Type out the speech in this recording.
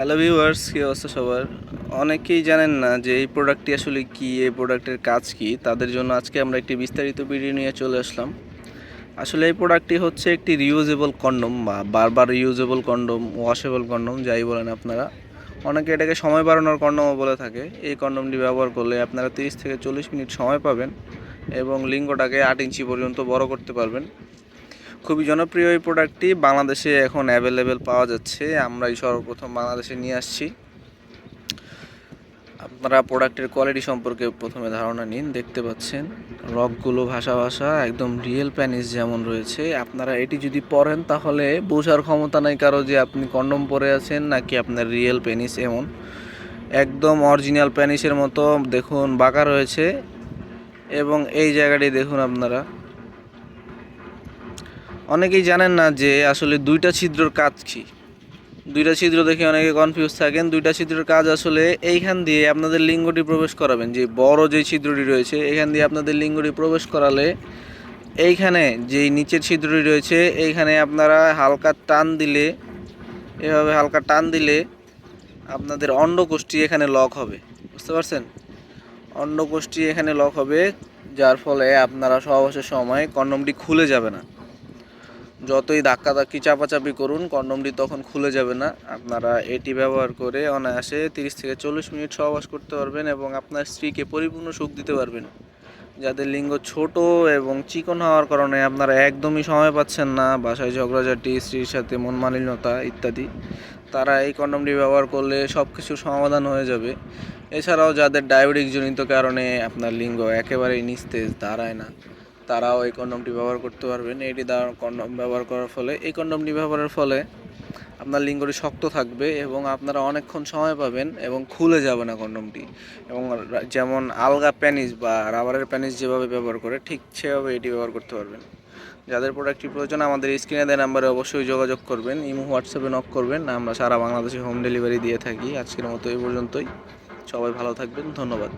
Hello viewers কী অবস্থা সবার? অনেকেই জানেন না যে এই প্রোডাক্টটি আসলে কি, এই প্রোডাক্টের কাজ কি। তাদের জন্য আজকে আমরা একটি বিস্তারিত ভিডিও নিয়ে চলে আসলাম। আসলে এই প্রোডাক্টটি হচ্ছে একটি রিউজেবল কন্ডম বা বারবার রিউজেবল কন্ডম ওয়াশেবল কন্ডম যাই বলেন আপনারা। অনেকে এটাকে সময় বাড়ানোর কন্ডমও বলে থাকে। এই কন্ডমটি ব্যবহার করলে আপনারা তিরিশ থেকে চল্লিশ মিনিট সময় পাবেন এবং লিঙ্গটাকে আট ইঞ্চি পর্যন্ত বড় করতে পারবেন। খুবই জনপ্রিয় এই প্রোডাক্টটি বাংলাদেশে এখন অ্যাভেলেবেল পাওয়া যাচ্ছে। আমরাই সর্বপ্রথম বাংলাদেশে নিয়ে আসছি। আপনারা প্রোডাক্টের কোয়ালিটি সম্পর্কে প্রথমে ধারণা নিন। দেখতে পাচ্ছেন রকগুলো ভাষা ভাষা একদম রিয়েল প্যানিস যেমন রয়েছে। আপনারা এটি যদি পরেন তাহলে বোঝার ক্ষমতা নাই কারও যে আপনি কন্ডম পরে আছেন নাকি আপনার রিয়েল পেনিস এমন। একদম অরিজিনাল প্যানিসের মতো দেখুন, বাঁকা রয়েছে। এবং এই জায়গাটি দেখুন আপনারা। অনেকেই জানেন না যে আসলে দুইটা ছিদ্রর কাজ কি। দুইটা ছিদ্র দেখে অনেকে কনফিউজ থাকেন, দুইটা ছিদ্রের কাজ আসলে এইখান দিয়ে আপনাদের লিঙ্গটি প্রবেশ করাবেন। যে বড় যে ছিদ্রটি রয়েছে, এখান দিয়ে আপনাদের লিঙ্গটি প্রবেশ করালে এইখানে যেই নিচের ছিদ্রটি রয়েছে, এইখানে আপনারা হালকা টান দিলে, এভাবে হালকা টান দিলে আপনাদের অন্ডকোষ্ঠী এখানে লক হবে। বুঝতে পারছেন? অন্ডকোষ্ঠী এখানে লক হবে, যার ফলে আপনারা সহবাসের সময় কন্ডমটি খুলে যাবে না। যতই ধাক্কাধাক্কি চাপাচাপি করুন, কন্ডমটি তখন খুলে যাবে না। আপনারা এটি ব্যবহার করে অনায়াসে তিরিশ থেকে চল্লিশ মিনিট সহবাস করতে পারবেন এবং আপনার স্ত্রীকে পরিপূর্ণ সুখ দিতে পারবেন। যাদের লিঙ্গ ছোট এবং চিকন হওয়ার কারণে আপনারা একদমই সময় পাচ্ছেন না, বাসায় ঝগড়াঝাটি, স্ত্রীর সাথে মন মালিন্যতা ইত্যাদি, তারা এই কন্ডমটি ব্যবহার করলে সব কিছু সমাধান হয়ে যাবে। এছাড়াও যাদের ডায়াবেটিক জনিত কারণে আপনার লিঙ্গ একেবারেই নিস্তেজ, দাঁড়ায় না। তারাও এই কন্ডমটি ব্যবহার করতে পারবেন। এটি দ্বারা কন্ডম ব্যবহার করার ফলে, এই কন্ডমটি ব্যবহারের ফলে আপনার লিঙ্গটি শক্ত থাকবে এবং আপনারা অনেকক্ষণ সময় পাবেন এবং খুলে যাবে না কন্ডমটি। এবং যেমন আলগা প্যানিস বা রাবারের প্যানিস যেভাবে ব্যবহার করে, ঠিক সেভাবে এটি ব্যবহার করতে পারবেন। যাদের প্রোডাক্টটি প্রয়োজন, আমাদের স্ক্রিনে দেওয়া নাম্বারে অবশ্যই যোগাযোগ করবেন, ইমো, হোয়াটসঅ্যাপে নক করবেন। আমরা সারা বাংলাদেশে হোম ডেলিভারি দিয়ে থাকি। আজকের মতো এই পর্যন্তই। সবাই ভালো থাকবেন। ধন্যবাদ।